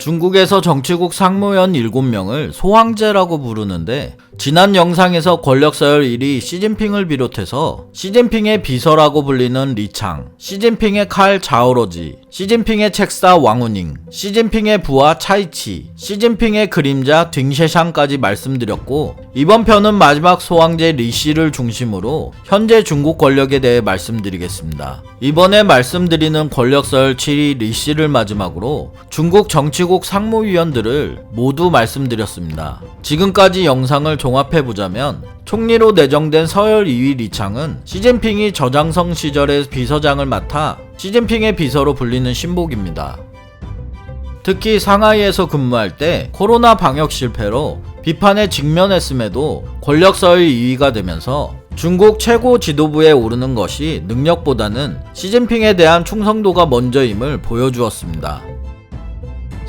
중국에서 정치국 상무위원 7명을 소황제라고 부르는데 지난 영상에서 권력서열 1위 시진핑을 비롯해서 시진핑의 비서라고 불리는 리창, 시진핑의 칼 자오로지, 시진핑의 책사 왕우닝, 시진핑의 부하 차이치, 시진핑의 그림자 딩셰샹까지 말씀드렸고 이번 편은 마지막 소황제 리씨를 중심으로 현재 중국 권력에 대해 말씀드리겠습니다. 이번에 말씀드리는 권력서열 7위 리씨를 마지막으로 중국 정치 국 상무위원들을 모두 말씀드렸습니다. 지금까지 영상을 종합해보자면 총리로 내정된 서열 2위 리창은 시진핑이 저장성 시절에 비서장을 맡아 시진핑의 비서로 불리는 신복입니다. 특히 상하이에서 근무할 때 코로나 방역 실패로 비판에 직면했음에도 권력서열 2위가 되면서 중국 최고 지도부에 오르는 것이 능력보다는 시진핑에 대한 충성도가 먼저임을 보여주었습니다.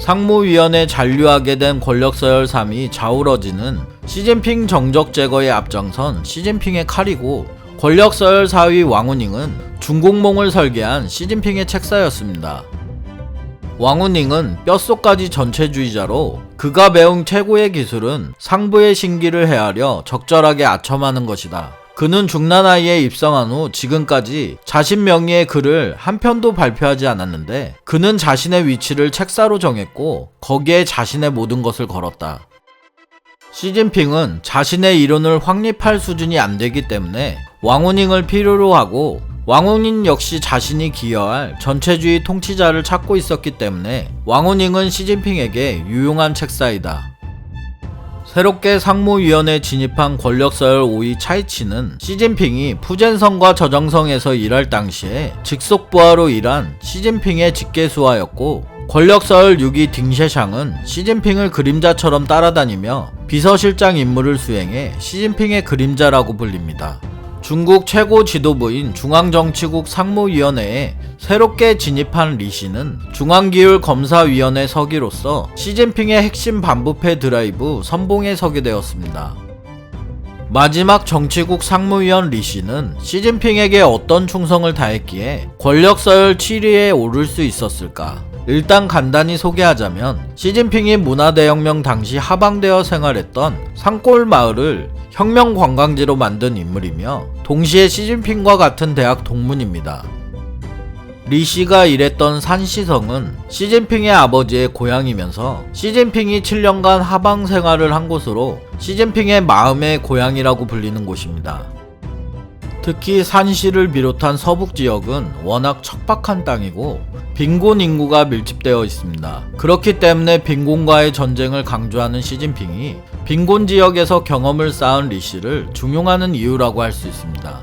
상무위원회 잔류하게 된 권력서열 3위 좌우러지는 시진핑 정적 제거에 앞장선 시진핑의 칼이고 권력서열 4위 왕우닝은 중국몽을 설계한 시진핑의 책사였습니다. 왕우닝은 뼛속까지 전체주의자로 그가 배운 최고의 기술은 상부의 신기를 헤아려 적절하게 아첨하는 것이다. 그는 중나나이에 입성한 후 지금까지 자신 명의의 글을 한 편도 발표하지 않았는데 그는 자신의 위치를 책사로 정했고 거기에 자신의 모든 것을 걸었다. 시진핑은 자신의 이론을 확립할 수준이 안 되기 때문에 왕우닝을 필요로 하고 왕우닝 역시 자신이 기여할 전체주의 통치자를 찾고 있었기 때문에 왕우닝은 시진핑에게 유용한 책사이다. 새롭게 상무위원회에 진입한 권력서열 5위 차이치는 시진핑이 푸젠성과 저정성에서 일할 당시에 직속부하로 일한 시진핑의 직계수하였고 권력서열 6위 딩셰샹은 시진핑을 그림자처럼 따라다니며 비서실장 임무를 수행해 시진핑의 그림자라고 불립니다. 중국 최고 지도부인 중앙정치국 상무위원회에 새롭게 진입한 리 씨는 중앙기율 검사위원회 서기로서 시진핑의 핵심 반부패 드라이브 선봉에 서게 되었습니다. 마지막 정치국 상무위원 리 씨는 시진핑에게 어떤 충성을 다했기에 권력서열 7위에 오를 수 있었을까? 일단 간단히 소개하자면 시진핑이 문화대혁명 당시 하방되어 생활했던 산골 마을을 혁명 관광지로 만든 인물이며 동시에 시진핑과 같은 대학 동문입니다. 리 씨가 일했던 산시성은 시진핑의 아버지의 고향이면서 시진핑이 7년간 하방 생활을 한 곳으로 시진핑의 마음의 고향이라고 불리는 곳입니다. 특히 산시를 비롯한 서북 지역은 워낙 척박한 땅이고 빈곤 인구가 밀집되어 있습니다. 그렇기 때문에 빈곤과의 전쟁을 강조하는 시진핑이 빈곤 지역에서 경험을 쌓은 리 씨를 중용하는 이유라고 할 수 있습니다.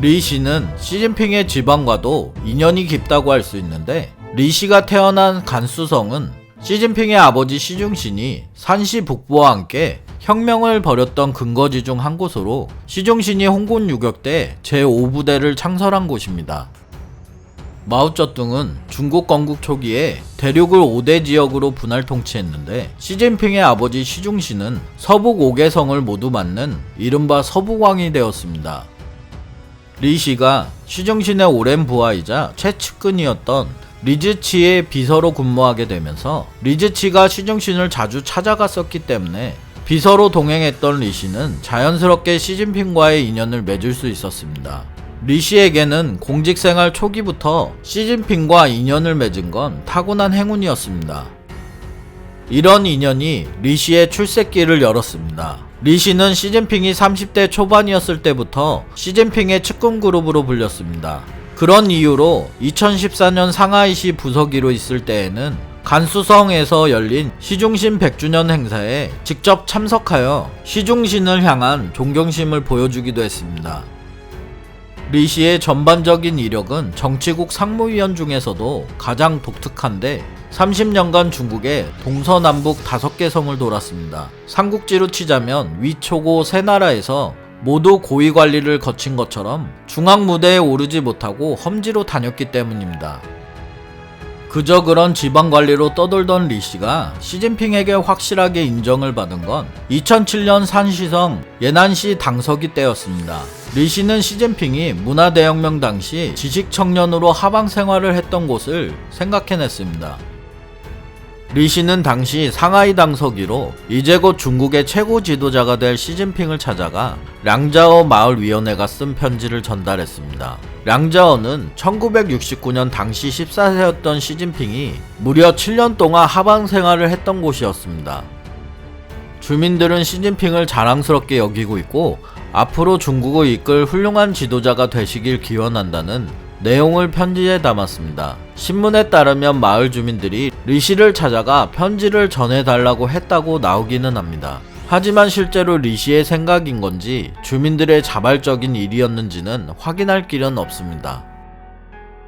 리 씨는 시진핑의 지방과도 인연이 깊다고 할 수 있는데 리 씨가 태어난 간수성은 시진핑의 아버지 시중신이 산시 북부와 함께 혁명을 벌였던 근거지 중 한 곳으로 시중신이 홍군 유격 때 제5부대를 창설한 곳입니다. 마오쩌둥은 중국 건국 초기에 대륙을 5대 지역으로 분할 통치했는데 시진핑의 아버지 시중신은 서북 5개 성을 모두 맡는 이른바 서북왕이 되었습니다. 리 씨가 시중신의 오랜 부하이자 최측근이었던 리즈치의 비서로 근무하게 되면서 리즈치가 시중신을 자주 찾아갔었기 때문에 비서로 동행했던 리 씨는 자연스럽게 시진핑과의 인연을 맺을 수 있었습니다. 리 씨에게는 공직 생활 초기부터 시진핑과 인연을 맺은 건 타고난 행운이었습니다. 이런 인연이 리 씨의 출세길을 열었습니다. 리 씨는 시진핑이 30대 초반이었을 때부터 시진핑의 측근 그룹으로 불렸습니다. 그런 이유로 2014년 상하이시 부서기로 있을 때에는 간수성에서 열린 시중신 100주년 행사에 직접 참석하여 시중신을 향한 존경심을 보여주기도 했습니다. 리 씨의 전반적인 이력은 정치국 상무위원 중에서도 가장 독특한데 30년간 중국의 동서남북 5개 성을 돌았습니다. 삼국지로 치자면 위초고 세 나라에서 모두 고위 관리를 거친 것처럼 중앙 무대에 오르지 못하고 험지로 다녔기 때문입니다. 그저 그런 지방 관리로 떠돌던 리 씨가 시진핑에게 확실하게 인정을 받은 건 2007년 산시성 예난시 당서기 때였습니다. 리 씨는 시진핑이 문화대혁명 당시 지식 청년으로 하방 생활을 했던 곳을 생각해냈습니다. 리씨는 당시 상하이 당서기로 이제 곧 중국의 최고 지도자가 될 시진핑을 찾아가 량자오 마을위원회가 쓴 편지를 전달했습니다. 량자오는 1969년 당시 14세였던 시진핑이 무려 7년 동안 하방 생활을 했던 곳이었습니다. 주민들은 시진핑을 자랑스럽게 여기고 있고 앞으로 중국을 이끌 훌륭한 지도자가 되시길 기원한다는 내용을 편지에 담았습니다. 신문에 따르면 마을 주민들이 리씨를 찾아가 편지를 전해달라고 했다고 나오기는 합니다. 하지만 실제로 리씨의 생각인 건지 주민들의 자발적인 일이었는지는 확인할 길은 없습니다.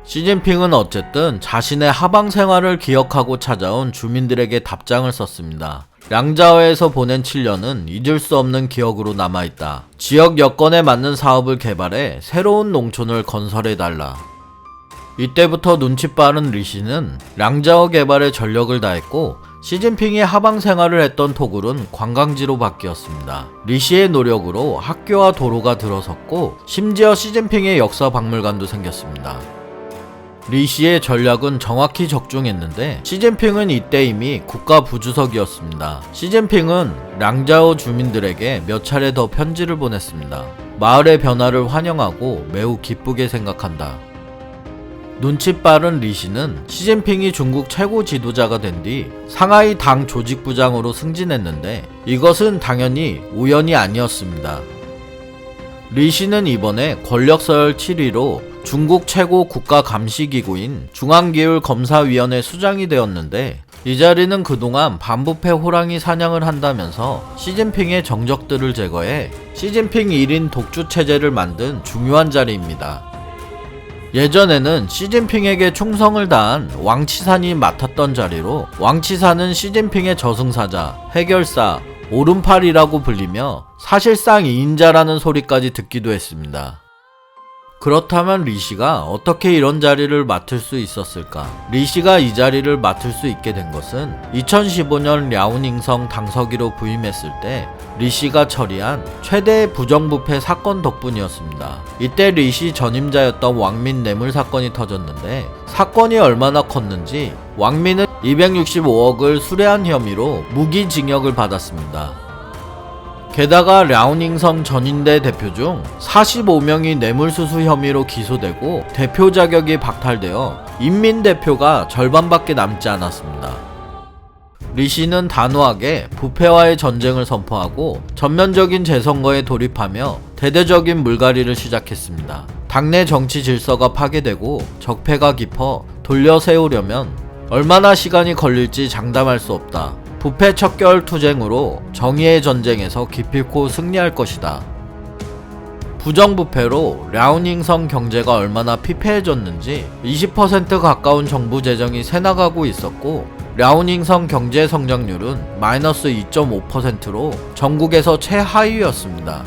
시진핑은 어쨌든 자신의 하방 생활을 기억하고 찾아온 주민들에게 답장을 썼습니다. 량자오에서 보낸 7년은 잊을 수 없는 기억으로 남아있다. 지역 여건에 맞는 사업을 개발해 새로운 농촌을 건설해달라. 이때부터 눈치 빠른 리씨는 량자오 개발에 전력을 다했고 시진핑이 하방 생활을 했던 토굴은 관광지로 바뀌었습니다. 리씨의 노력으로 학교와 도로가 들어섰고 심지어 시진핑의 역사 박물관도 생겼습니다. 리씨의 전략은 정확히 적중했는데 시진핑은 이때 이미 국가 부주석이었습니다. 시진핑은 량자오 주민들에게 몇 차례 더 편지를 보냈습니다. 마을의 변화를 환영하고 매우 기쁘게 생각한다. 눈치 빠른 리씨는 시진핑이 중국 최고 지도자가 된 뒤 상하이 당 조직부장으로 승진했는데 이것은 당연히 우연이 아니었습니다. 리씨는 이번에 권력 서열 7위로 중국 최고 국가 감시기구인 중앙기율검사위원회 수장이 되었는데 이 자리는 그동안 반부패 호랑이 사냥을 한다면서 시진핑의 정적들을 제거해 시진핑 1인 독주 체제를 만든 중요한 자리입니다. 예전에는 시진핑에게 충성을 다한 왕치산이 맡았던 자리로 왕치산은 시진핑의 저승사자, 해결사, 오른팔이라고 불리며 사실상 2인자라는 소리까지 듣기도 했습니다. 그렇다면 리씨가 어떻게 이런 자리를 맡을 수 있었을까? 리씨가 이 자리를 맡을 수 있게 된 것은 2015년 랴오닝성 당서기로 부임했을 때 리씨가 처리한 최대의 부정부패 사건 덕분이었습니다. 이때 리씨 전임자였던 왕민 뇌물 사건이 터졌는데 사건이 얼마나 컸는지 왕민은 265억을 수뢰한 혐의로 무기징역을 받았습니다. 게다가 랴오닝성 전인대 대표 중 45명이 뇌물수수 혐의로 기소되고 대표 자격이 박탈되어 인민 대표가 절반밖에 남지 않았습니다. 리 씨는 단호하게 부패와의 전쟁을 선포하고 전면적인 재선거에 돌입하며 대대적인 물갈이를 시작했습니다. 당내 정치 질서가 파괴되고 적폐가 깊어 돌려 세우려면 얼마나 시간이 걸릴지 장담할 수 없다. 부패 척결 투쟁으로 정의의 전쟁에서 기필코 승리할 것이다. 부정부패로 랴오닝성 경제가 얼마나 피폐해졌는지 20% 가까운 정부 재정이 새나가고 있었고 랴오닝성 경제 성장률은 마이너스 2.5%로 전국에서 최하위였습니다.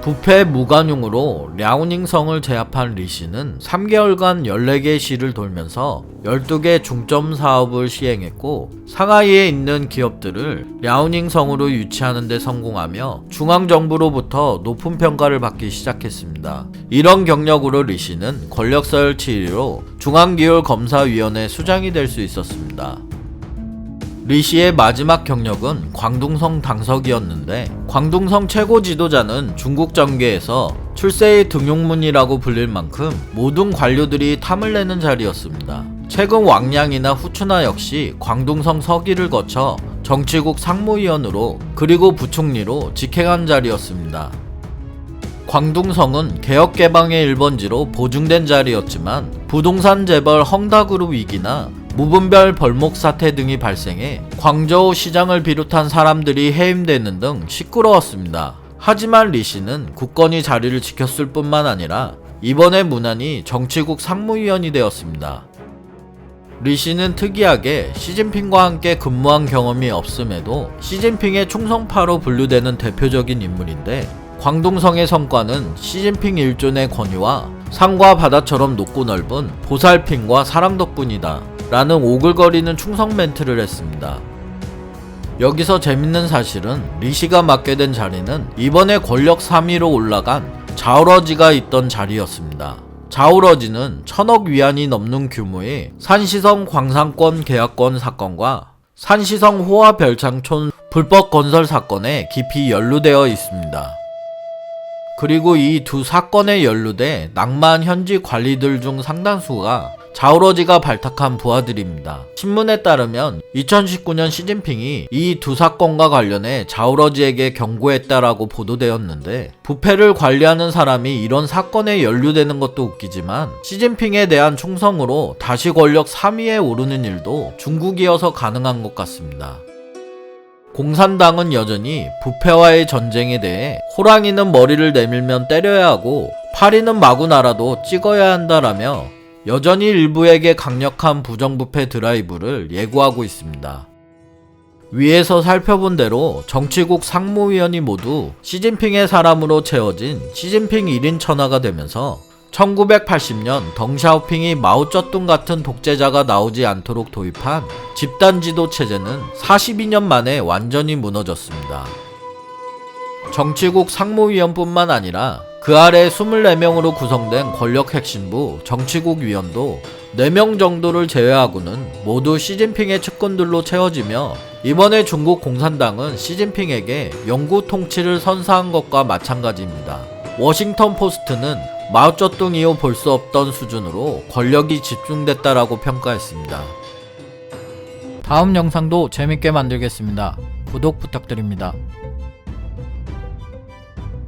부패 무관용으로 랴오닝성을 제압한 리씨는 3개월간 14개의 시를 돌면서 12개 중점 사업을 시행했고 상하이에 있는 기업들을 랴오닝성으로 유치하는 데 성공하며 중앙정부로부터 높은 평가를 받기 시작했습니다. 이런 경력으로 리씨는 권력서열 7위로 중앙기율검사위원회 수장이 될 수 있었습니다. 리 씨의 마지막 경력은 광둥성 당석이었는데 광둥성 최고 지도자는 중국 정계에서 출세의 등용문이라고 불릴 만큼 모든 관료들이 탐을 내는 자리였습니다. 최근 왕량이나 후추나 역시 광둥성 서기를 거쳐 정치국 상무위원으로 그리고 부총리로 직행한 자리였습니다. 광둥성은 개혁개방의 1번지로 보증된 자리였지만 부동산 재벌 헝다그룹 위기나 무분별 벌목 사태 등이 발생해 광저우 시장을 비롯한 사람들이 해임되는 등 시끄러웠습니다. 하지만 리 씨는 굳건히 자리를 지켰을 뿐만 아니라 이번에 무난히 정치국 상무위원이 되었습니다. 리 씨는 특이하게 시진핑과 함께 근무한 경험이 없음에도 시진핑의 충성파로 분류되는 대표적인 인물인데 광동성의 성과는 시진핑 일존의 권위와 산과 바다처럼 높고 넓은 보살핌과 사랑 덕분이다. 라는 오글거리는 충성 멘트를 했습니다. 여기서 재밌는 사실은 리시가 맡게 된 자리는 이번에 권력 3위로 올라간 자오러지가 있던 자리였습니다. 좌우러지는 천억 위안이 넘는 규모의 산시성 광산권 계약권 사건과 산시성 호화 별창촌 불법 건설 사건에 깊이 연루되어 있습니다. 그리고 이 두 사건에 연루돼 낭만 현지 관리들 중 상당수가 자우러지가 발탁한 부하들입니다. 신문에 따르면 2019년 시진핑이 이 두 사건과 관련해 자우러지에게 경고했다라고 보도되었는데 부패를 관리하는 사람이 이런 사건에 연루되는 것도 웃기지만 시진핑에 대한 충성으로 다시 권력 3위에 오르는 일도 중국이어서 가능한 것 같습니다. 공산당은 여전히 부패와의 전쟁에 대해 호랑이는 머리를 내밀면 때려야 하고 파리는 마구 날아도 찍어야 한다라며 여전히 일부에게 강력한 부정부패 드라이브를 예고하고 있습니다. 위에서 살펴본 대로 정치국 상무위원이 모두 시진핑의 사람으로 채워진 시진핑 1인 천하가 되면서 1980년 덩샤오핑이 마오쩌둥 같은 독재자가 나오지 않도록 도입한 집단 지도 체제는 42년 만에 완전히 무너졌습니다. 정치국 상무위원뿐만 아니라 그 아래 24명으로 구성된 권력 핵심부 정치국 위원도 4명 정도를 제외하고는 모두 시진핑의 측근들로 채워지며 이번에 중국 공산당은 시진핑에게 영구 통치를 선사한 것과 마찬가지입니다. 워싱턴 포스트는 마오쩌둥 이후 볼 수 없던 수준으로 권력이 집중됐다라고 평가했습니다. 다음 영상도 재밌게 만들겠습니다. 구독 부탁드립니다.